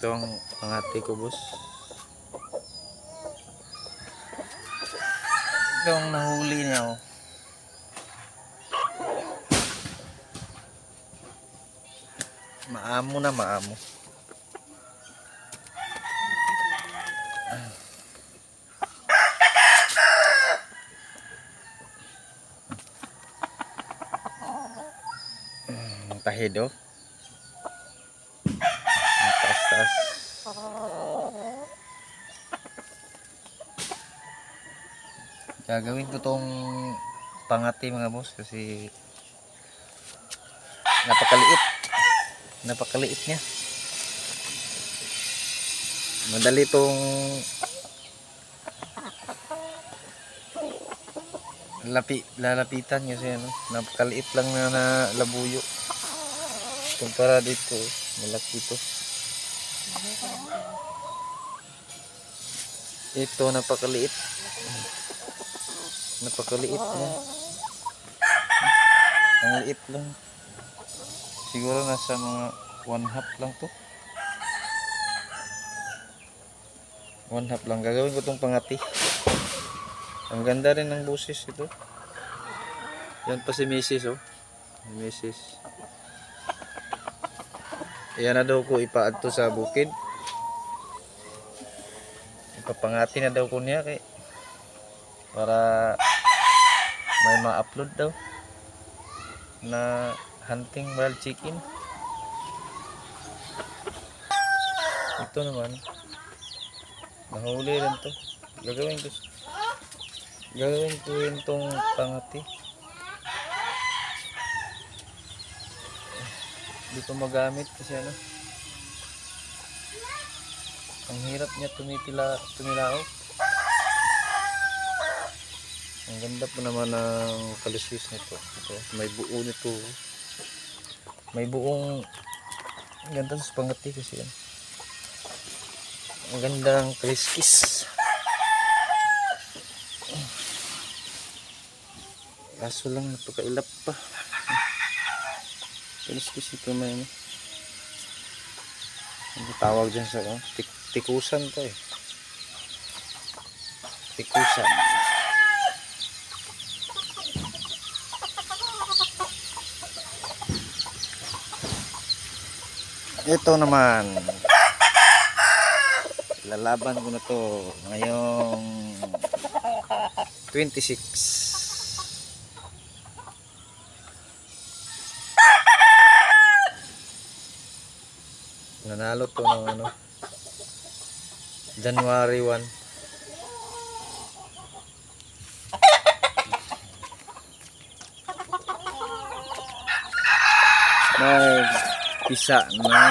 Ito ang pangati ko, boss. Ito ang nahuli niya, oh. Maamo na maamo. Ang taas-taas. Gagawin ko tong pangati mga boss kasi napakaliit. Napakaliit niya. Madali tong lapi, lalapitan kasi ano, napakaliit lang na, na labuyo. Kumpara dito, malaki to. Ito napakaliit. Napakaliit na. Ang liit lang. Siguro nasa mga one half lang to. One half lang. Gagawin ko tong pangati. Ang ganda rin ng busis ito. Yan pa si Mrs. oh. Mrs. Yan na daw ko ipaadto sa bukid. Ipapangati na daw ko niya kay para may ma-upload daw na hunting wild chicken. Ito naman nahuli rin to. Gagawin ko gagawin ko rin tong pangati. Hindi ko magamit kasi ano ang hirap niya tumitila tumilaok. Ang ganda po naman ng kaliswis nito. Ito, may buo nito. May buong ganda sa pangati kasi yan. Ang ganda ng kaliskis. Kaso lang napakailap pa. Kaliskis ito may ano. Ang tawag dyan sa ano? Tik tikusan to eh. Tikusan. Ito naman. Lalaban ko na to ngayong 26. Nanalo to ng ano January 1. Nag pisa na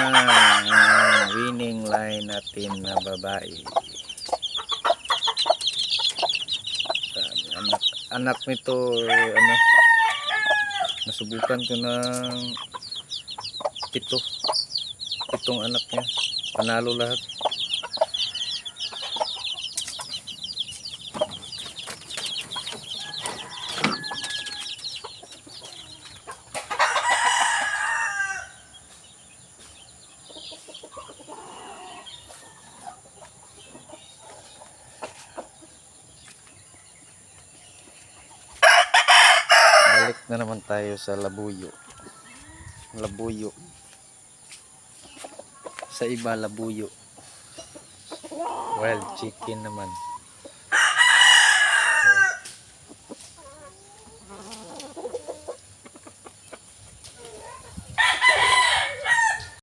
winning line natin na babae. Anak, anak nito eh, ano nasubukan ko ng pito pitong anak niya. Panalo lahat. Na naman tayo sa labuyo. Labuyo sa iba labuyo. Wild chicken naman